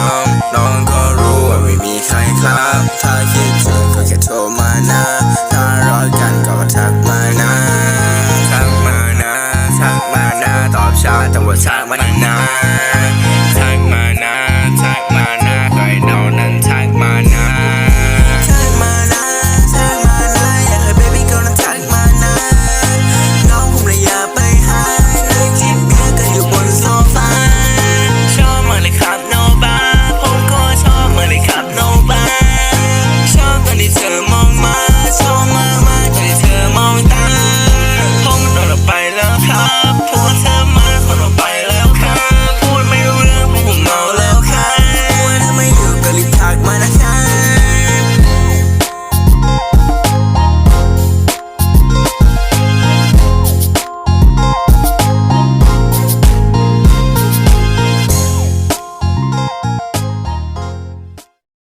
น้อง น้องก็รู้ว่าไม่มีใครครับ ถ้าคิดถึงก็แค่โทรมานะ ถ้าร้อนกันก็ทักมานะทักมานะทักมานะตอบช้าแต่ว่าช้ามานาน